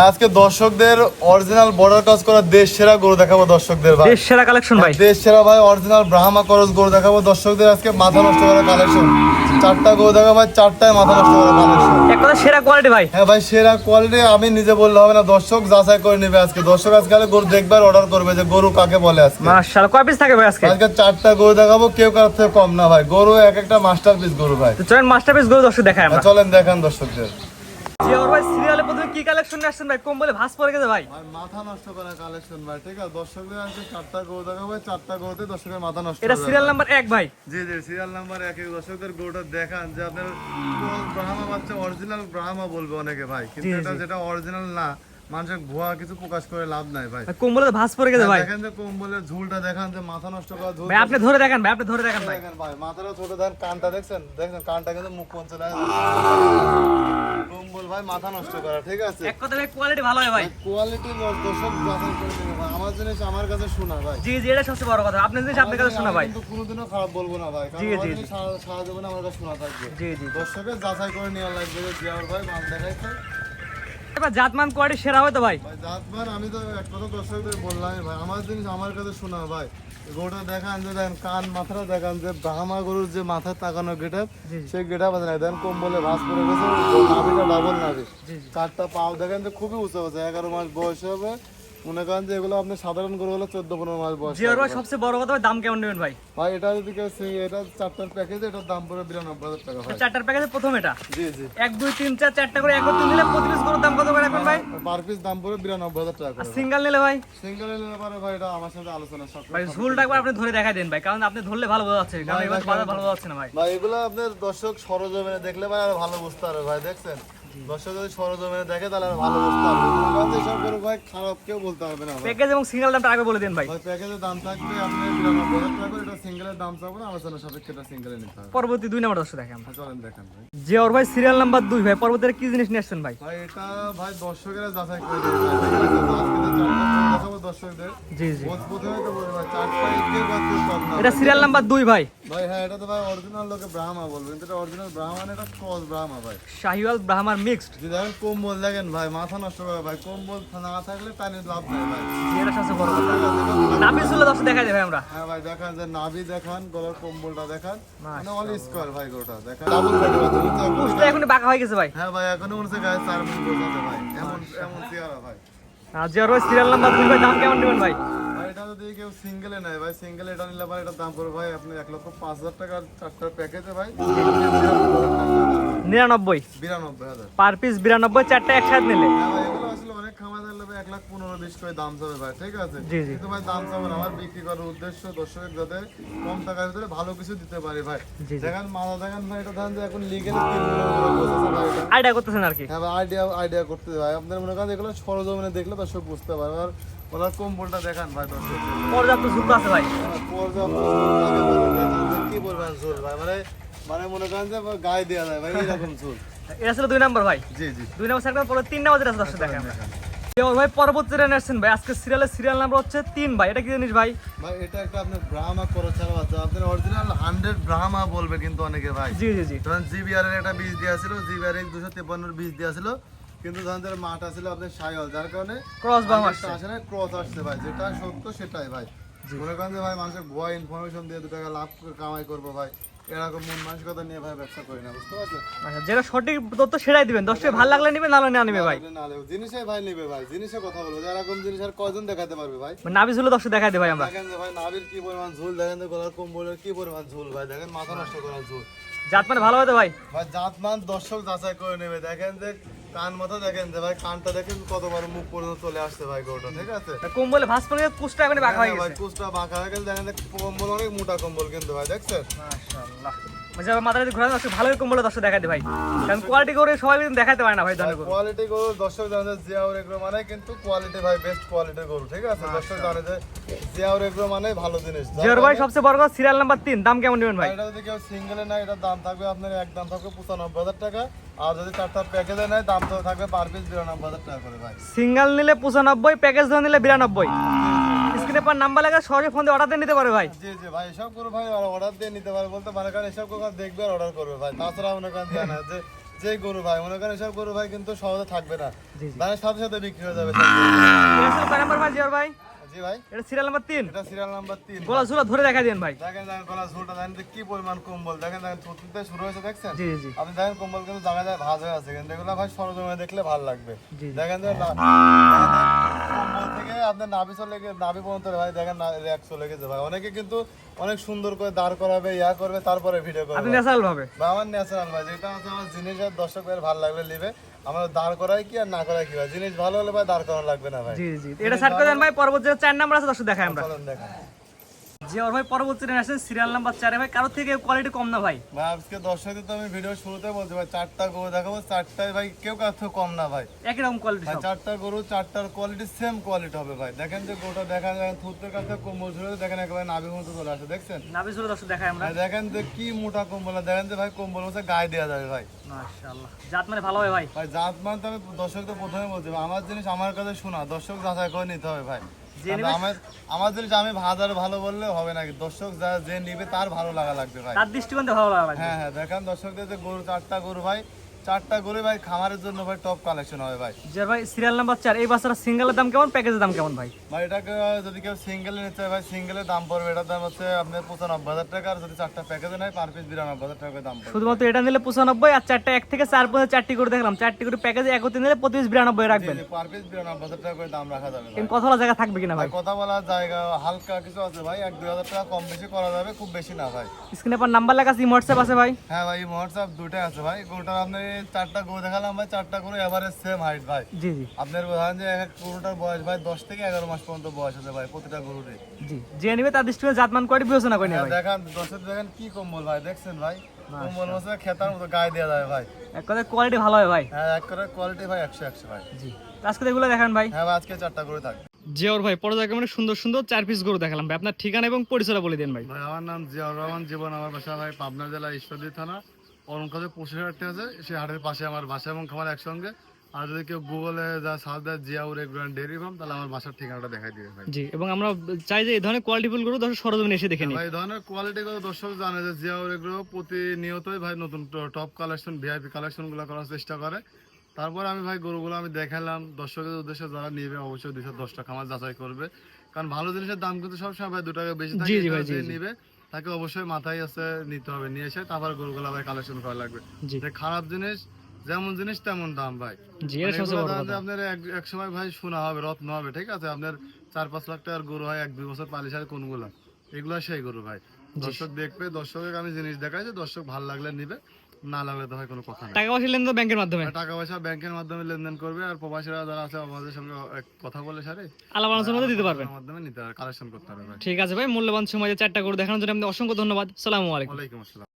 আজকে দর্শকদের original border কাজ করা দেশ সেরা গরু দেখাবো দর্শকদের ভাই। দেশ সেরা কালেকশন ভাই। দেশ সেরা ভাই অরিজিনাল ব্রাহ্মা করজ গরু দেখাবো দর্শকদের। আজকে মাথা নষ্ট করা কালেকশন চারটা গরু দেখাবো ভাই চারটায় মাথা নষ্ট করা কালেকশন এক কথা সেরা কোয়ালিটি ভাই। হ্যাঁ ভাই সেরা কোয়ালিটি আমি নিজে বললে হবে না। দর্শক যাচাই করে নেবে আজকে। দর্শক আজকে গরু দেখবার অর্ডার করবে যে গরু কাকে বলে আজকে। মাশাআল্লাহ কয় পিস থাকে ভাই আজকে? আজকে চারটা গরু দেখাবো কেউ কার থেকে কম না ভাই। গরু এক একটা মাস্টার পিস গরু ভাই। চলেন মাস্টারপিস গরু দর্শক দেখাই আমরা। চলেন দেখান দর্শকদের। ভাই সিরিয়ালে প্রথমে কি কালেকশন নিয়ে আসছেন ভাই? কম বলে ভাস পড়ে গেছে ভাই। ভাই মাথা নষ্ট করা কালেকশন ভাই ঠিক আছে? দর্শকদের আজকে চারটা গরু দেখাবো ভাই চারটা দর্শকের মাথা নষ্ট এটা সিরিয়াল নাম্বার ভাই। জি জি সিরিয়াল নাম্বার দর্শকদের দেখান যে আপনার কোন ব্রাহ্মা বাচ্চা অরিজিনাল ব্রাহ্মা বলবে অনেকে ভাই। কিন্তু এটা যেটা অরিজিনাল না মানুষের ভুয়া কিছু প্রকাশ করে লাভ নাই ভাই। ভাই কম ভাস পড়ে গেছে ভাই। দেখেন যে কম্বলের ঝুলটা দেখান যে মাথা নষ্ট করা ঝুল। ভাই আপনি ধরে দেখেন ভাই আপনি ধরে দেখেন ভাই। দেখেন ভাই মাথাটা ছোট দেখেন কানটা দেখছেন? দেখেন কানটা কিন্তু মুখ পঞ্চে লাগে কম্বল ভাই মাথা নষ্ট করা ঠিক আছে? এক কথা ভাই কোয়ালিটি ভালো হয় ভাই। কোয়ালিটি দর্শক যাচাই করে ভাই। আমার জিনিস আমার কাছে শোনা ভাই। জি জি এটা সবচেয়ে বড় কথা। আপনার জিনিস আপনার কাছে শোনা ভাই। কিন্তু কোনোদিনও খারাপ বলব না ভাই। জি, জি, সারা সারা জীবন আমার কাছে শোনা থাকবে। জি জি দর্শকের যাচাই করে নেওয়া লাগবে যে আমার ভাই মাল দেখাইছে। এবার জাতমান কোয়ালিটি সেরা হয় তো ভাই জাতমান আমি তো এক কথা দর্শকদের বললাম ভাই আমার জিনিস আমার কাছে শোনা ভাই গোটা দেখান যে কান মাথাটা দেখান যে ব্রাহ্মা গরুর যে তাকানো গেটাপ জি, জি। সেই গেটাপ আছে না দেন কম্বলে ভাস পড়ে গেছে নাভিটা ডাবল নাভি জি, জি। পাও দেখেন যে খুবই উঁচু আছে এগারো মাস বয়স হবে মনে করেন যে এগুলো আপনি সাধারণ গরু হলে চোদ্দ পনেরো মাস বয়স। ভাই সবচেয়ে বড় কথা দাম কেমন নেবেন ভাই? ভাই এটা যদি কেউ এটা চারটার প্যাকেজ এটার দাম পড়ে বিরানব্বই হাজার টাকা ভাই। চারটার প্যাকেজে প্রথম এটা? জি জি। এক দুই তিন চার চারটা করে নিলে প্রতি পিস গরুর দাম কত করে রাখবেন ভাই? পার পিস দাম পড়ে বিরানব্বই হাজার টাকা সিঙ্গেল নিলে ভাই? সিঙ্গেল নিলে পারে ভাই এটা আমার সাথে আলোচনা সব ভাই ঝুলটা একবার আপনি ধরে দেখাই দেন ভাই কারণ আপনি ধরলে ভালো বোঝা যাচ্ছে। কারণ এবার বাজার ভালো বোঝা যাচ্ছে না ভাই। ভাই এগুলো আপনার দর্শক সরজমিনে দেখলে ভাই আরও ভালো বুঝতে পারবে ভাই দেখছেন? দর্শক যদি সরজমিনে দেখে তাহলে আরও ভালো বুঝতে পারবে কারণ এসব ভাই খারাপ কেউ বলতে পারবে না প্যাকেজ এবং সিঙ্গেল দামটা আগে বলে দিন ভাই। ভাই প্যাকেজের দাম থাকবে আপনি বিরানব্বই হাজার টাকা করে। এটা সিঙ্গেলের দাম চাবো না আলোচনা সাপেক্ষে এটা সিঙ্গেলে নিতে হবে। পরবর্তী দুই নাম্বার দর্শক দেখেন। হ্যাঁ, চলেন দেখেন ভাই। সিরিয়াল নাম্বার দুই ভাই। কি জিনিস নিয়ে আসছেন ভাই? ভাই এটা ভাই দর্শকেরা যাচাই করে আজকে দর্শকদের। জি জি। প্রথমে তো বলবে ভাই কম না এটা সিরিয়াল নাম্বার দুই ভাই। ভাই হ্যাঁ এটা তো ভাই অরিজিনাল লোকে ব্রাহ্মা বলবে কিন্তু এটা অরিজিনাল ব্রাহ্মা এটা ক্রস ব্রাহ্মা ভাই। শাহিওয়াল ব্রাহ্মার মিক্সড যদি দেখেন কম্বল দেখেন ভাই মাথা নষ্ট করে ভাই কম্বল না থাকলে টানি লাভ নেই ভাই। এটা সবচেয়ে বড় কথা। নাপি ঝুলে দর্শক দেখাই দেয় আমরা। হ্যাঁ ভাই দেখান যে নাভি দেখান গলার কম্বলটা দেখান। মানে অল। স্কোয়ার ভাই গোটা দেখান। ডাবল বডি পুষটা এখন বাঁকা হয়ে গেছে ভাই। হ্যাঁ ভাই এখনও মনে গায়ে চার মিনিট ভাই। এমন এমন চেহারা ভাই। আর জিওর ভাই সিরিয়াল নাম্বার দুই ভাই দাম কেমন নেবেন ভাই? ভাই এটা যদি কেউ সিঙ্গেলে নেয় ভাই সিঙ্গেল এটা নিলে ভাই এটা দাম পড়বে ভাই আপনি এক লক্ষ পাঁচ হাজার টাকার চারটার প্যাকেজে ভাই নিরানব্বই। বিরানব্বই হাজার। পার পিস বিরানব্বই চারটা একসাথে নিলে। হ্যাঁ ভাই এগুলো আসলে অনেক খামার থাকলে ভাই এক লাখ পনেরো বিশ করে দাম চাবে ভাই ঠিক আছে? জি, জি। কিন্তু ভাই দাম চাবে আমার বিক্রি করার উদ্দেশ্য দর্শকের যাতে কম টাকার ভিতরে ভালো কিছু দিতে পারি ভাই। জি, জি। দেখেন ভাই এটা ধান যে এখন লিগেল তিন মিলিয়ন করে বসেছে ভাই এটা। আইডিয়া করতেছেন আর কি? হ্যাঁ আইডিয়া আইডিয়া করতে ভাই আপনার মনে করেন এগুলো সরজমিনে দেখলে দর্শক বুঝতে পারবে। আর ওনার কম্বলটা দেখান ভাই দর্শক। পর্যাপ্ত ঝুঁক আছে ভাই। কি বলবেন ঝোল ভাই? মানে মানে মনে করেন যে গায়ে দেওয়া যায় ভাই এরকম ঝোল এটা ছিল দুই নম্বর ভাই। জি জি। দুই নম্বর সেক্টর পরে তিন নম্বর যেটা দর্শক দেখেন। ভাই পরবর্তী রেন আসছেন ভাই। আজকে সিরিয়ালের সিরিয়াল নাম্বার হচ্ছে তিন ভাই। এটা কি জিনিস ভাই? ভাই এটা একটা আপনার ব্রাহ্মা করো ছাড়া আছে। আপনার অরিজিনাল হান্ড্রেড ব্রাহ্মা বলবে কিন্তু অনেকে ভাই। জি জি জি। ধরেন জিবিআর এর একটা বীজ দেওয়া ছিল জিবিআর এর দুশো তেপান্নর বীজ দেওয়া ছিল। কিন্তু ধরেন তার মাটা ছিল আপনার সাইওয়াল যার কারণে ক্রস বাম আসছে। না ক্রস আসছে ভাই। যেটা সত্য সেটাই ভাই। মনে করেন যে ভাই মানুষের ভুয়া ইনফরমেশন দিয়ে দু টাকা লাভ করে কামাই করব ভাই। এরকম মন মানসিকতা নিয়ে ভাই ব্যবসা করি না বুঝতে আচ্ছা যেটা সঠিক তথ্য সেটাই দিবেন। দশটা ভালো লাগলে না নিবে ভাই। জিনিসে ভাই নেবে ভাই জিনিসে কথা বলব। এরকম জিনিস আর কয়জন দেখাতে পারবে ভাই? নাবি ঝুলে দশটা দেখাই দিই ভাই আমরা। দেখেন ভাই কি পরিমাণ ঝুল দেখেন গলার কম্বলের কি পরিমাণ ঝুল ভাই দেখেন মাথা নষ্ট করার ঝুল। জাত মানে ভালো হয় তো ভাই? ভাই জাত মান দর্শক যাচাই করে নেবে দেখেন যে কান মাথা দেখেন যে ভাই কানটা দেখেন কত বড় মুখ পর্যন্ত চলে আসছে ভাই গরুটা ঠিক আছে? কম্বলে ভাস পড়ে কুচটা এখন বাঁকা হয়ে হ্যাঁ ভাই কুচটা বাঁকা হয়ে গেছে দেখেন কম্বল অনেক মোটা কম্বল কিন্তু ভাই দেখছেন? মাশাআল্লাহ। যাবে মাথাটা ঘোরা দর্শক ভালো কম্বলে দর্শক দেখাই দিই ভাই। কারণ কোয়ালিটি করে সবাই কিন্তু দেখাতে পারে না ভাই কোয়ালিটি গরু দর্শক জানে যে জিয়াউর এগ্রো মানে কিন্তু কোয়ালিটি ভাই বেস্ট কোয়ালিটির গরু ঠিক আছে? দর্শক জানে যে জিয়াউর এগ্রো মানে ভালো জিনিস। ভাই সবচেয়ে বড় কথা সিরিয়াল নাম্বার দাম কেমন নেবেন ভাই? এটা যদি কেউ সিঙ্গেলে এটার দাম থাকবে আপনার এক দাম থাকবে পঁচানব্বই হাজার টাকা। আর যদি চারটা প্যাকেজে নেয় দাম তো থাকবে পার পিস টাকা করে ভাই। সিঙ্গেল নিলে পঁচানব্বই প্যাকেজ ধরে নিলে বিরানব্বই। স্ক্রিনে পর নাম্বার লাগা সহজে ফোন দিয়ে অর্ডার দিয়ে নিতে পারে ভাই। জি জি ভাই এসব করে ভাই অর্ডার দিয়ে নিতে পারে বলতে মানে কারণ এসব করে দেখবে আর অর্ডার করবে ভাই। তাছাড়া মনে করেন দেয় না যে যে গরু ভাই মনে করেন এসব গরু ভাই কিন্তু সহজে থাকবে না। দানের সাথে সাথে বিক্রি হয়ে যাবে। সব নাম্বার ভাই জিয়ার ভাই? জি ভাই। এটা সিরিয়াল নাম্বার তিন। এটা সিরিয়াল নাম্বার তিন গোলা ঝুলা ধরে দেখা দিন ভাই। দেখেন দেখেন গলা ঝোলটা দেখেন কি পরিমাণ কম্বল। দেখেন শুরু হয়েছে দেখছেন? জি জি। আপনি দেখেন কম্বল কিন্তু জায়গায় জায়গায় ভাজ হয়ে আছে। কিন্তু এগুলো ভাই সরজমে দেখলে ভালো লাগবে। দেখেন দেখেন যে থেকে আপনার নাভি চলে গিয়ে নাভি পর্যন্ত ভাই দেখেন র্যাক চলে গেছে ভাই। অনেকে কিন্তু অনেক সুন্দর করে দাঁড় করাবে ইয়া করবে তারপরে ভিডিও আপনি করবে ন্যাচারাল ভাবে। বা আমার ন্যাচারাল ভাই যেটা আমার জিনিসের দর্শকের ভালো লাগলে নেবে। আমার দাঁড় করাই কি আর না করাই কি ভাই? জিনিস ভালো হলে ভাই দাঁড় করানো লাগবে না ভাই। জি জি। এটা সার্ট করে দেন ভাই পরবর্তী নাম্বার আছে দর্শক দেখাই আমরা। চলেন ভাই পরবর্তী ট্রেন আসেন সিরিয়াল নাম্বার চারে ভাই কারোর থেকে কোয়ালিটি কম না ভাই। ভাই আজকে তো আমি ভিডিও শুরুতে বলছি ভাই চারটা গরু দেখাবো চারটায় ভাই কেউ কার থেকে কম না ভাই। একই রকম কোয়ালিটি ভাই চারটা গরু চারটার কোয়ালিটি সেম কোয়ালিটি হবে ভাই। দেখেন যে গরুটা দেখা যায় থুতের কাছে কোমল ঝুলে দেখেন একেবারে নাভি মতো চলে আসে দেখছেন? নাবি ঝুলে দর্শক দেখাই আমরা। দেখেন যে কি মোটা কম্বল দেখেন যে ভাই কম্বল হচ্ছে গায়ে দেওয়া যাবে ভাই। মাশাআল্লাহ। জাত মানে ভালো হয় ভাই? ভাই জাত মান তো আমি দর্শক তো প্রথমে বলছি আমার জিনিস আমার কাছে শোনা দর্শক যাচাই করে নিতে হবে ভাই। আমার আমার জিনিস আমি হাজার ভালো বললে হবে নাকি দর্শক যা যে নিবে তার ভালো লাগা লাগবে ভাই। তার দৃষ্টিকোণ ভালো লাগা লাগবে। হ্যাঁ হ্যাঁ দেখেন দর্শকদের যে গরু চারটা গরু ভাই। চারটা গরু ভাই খামারের জন্য ভাই টপ কালেকশন হবে ভাই। যে ভাই সিরিয়াল নাম্বার চার এই বাচ্চাটা সিঙ্গেলের দাম কেমন প্যাকেজের দাম কেমন ভাই? ভাই এটাকে যদি কেউ সিঙ্গেলে নিতে চায় ভাই সিঙ্গেলের দাম পড়বে এটার দাম হচ্ছে আপনার পঁচানব্বই হাজার টাকা আর যদি চারটা প্যাকেজে নেয় পার পিস বিরানব্বই হাজার টাকা দাম শুধুমাত্র এটা নিলে পঁচানব্বই আর চারটা এক থেকে চার পর্যন্ত চারটি করে দেখলাম চারটি করে প্যাকেজে একত্রে নিলে প্রতি পিস বিরানব্বই রাখবেন। পার পিস বিরানব্বই হাজার টাকা করে দাম রাখা যাবে কিন্তু কথা বলা জায়গা থাকবে কিনা ভাই? কথা বলার জায়গা হালকা কিছু আছে ভাই এক দুই হাজার টাকা কম বেশি করা যাবে খুব বেশি না ভাই। স্ক্রিনে পর নাম্বার লেখা আছে হোয়াটসঅ্যাপ আছে ভাই? হ্যাঁ ভাই হোয়াটসঅ্যাপ দুটাই আছে ভাই গরুটা আপনি চারটা গরু দেখালাম ভাই চারটা গরু এভারেজ সেম হাইট ভাই। জি জি। আপনার ধরেন যে এক এক গরুটার বয়স ভাই দশ থেকে এগারো মাস পর্যন্ত বয়স আছে ভাই প্রতিটা গরুরই। জি যে নিবে তার দৃষ্টিকোণে জাতমান কোয়ালিটি বিবেচনা করে হ্যাঁ, দেখেন দশের দেখেন কি কম্বল ভাই দেখছেন ভাই? কম্বল খেতার মতো গায়ে দেওয়া যাবে ভাই। এক কথায় কোয়ালিটি ভালো হয় ভাই। হ্যাঁ এক করে কোয়ালিটি ভাই একশো একশো ভাই। জি আজকে এগুলো দেখান ভাই। হ্যাঁ ভাই আজকে চারটা করে থাকবে। জিওর ভাই পরে জায়গা মানে সুন্দর সুন্দর চার পিস গরু দেখালাম ভাই। আপনার ঠিকানা এবং পরিচয়টা বলে দিন ভাই। ভাই আমার নাম জিয়াউর রহমান জীবন আমার বাসা ভাই পাবনা জেলা ঈশ্বরদী থানা। অরুণকাজে পঁচিশ হাজারটি আছে সেই হাটের পাশে আমার বাসা এবং খামার একসঙ্গে। আর যদি কেউ গুগলে যা সার্চ দেয় জিয়াউর এগ্রান ডেয়ারি ফার্ম তাহলে আমার বাসার ঠিকানাটা দেখাই দিবে ভাই। জি এবং আমরা চাই যে এই ধরনের কোয়ালিটি ফুল গরু দর্শক সরজমিনে এসে দেখে নিই ভাই এই ধরনের কোয়ালিটি গুলো দর্শক জানে যে জিয়াউর এগ্রো প্রতিনিয়তই ভাই নতুন টপ কালেকশন ভিআইপি কালেকশনগুলো করার চেষ্টা করে। তারপর আমি ভাই গরুগুলো আমি দেখালাম। দর্শকের উদ্দেশ্যে যারা নিবে অবশ্যই দুশো দশ টাকা আমার যাচাই করবে। কারণ ভালো জিনিসের দাম কিন্তু সবসময় ভাই দু টাকা বেশি থাকে। নিবে। তাকে অবশ্যই মাথায় আছে নিতে হবে। নিয়ে এসে তারপর গরুগুলো ভাই কালেকশন করা লাগবে। যে খারাপ জিনিস যেমন জিনিস তেমন দাম ভাই। মানে আপনার এক- এক সময় ভাই শোনা হবে রত্ন হবে ঠিক আছে? আপনার চার পাঁচ লাখ টাকার গরু হয় এক দুই বছর পালিশ হয় কোনগুলো? এগুলা সেই গরু ভাই। দর্শক দেখবে দর্শকের আমি জিনিস দেখাই যে দর্শক ভালো লাগলে নিবে। না লাগলে তো ভাই কোনো কথা নাই। টাকা পয়সা লেনদেন ব্যাংকের মাধ্যমে। টাকা পয়সা ব্যাংকের মাধ্যমে লেনদেন করবে আর প্রবাসীরা যারা আছে আমাদের সঙ্গে এক কথা বলে সারে আলাপ আলোচনার মধ্যে দিতে পারবেন মাধ্যমে নিতে কালেকশন করতে পারবে ঠিক আছে ভাই মূল্যবান সময় যে চারটা করে দেখানোর জন্য আপনি অসংখ্য ধন্যবাদ। সালামু আলাইকুম। ওয়ালাইকুম আসসালাম।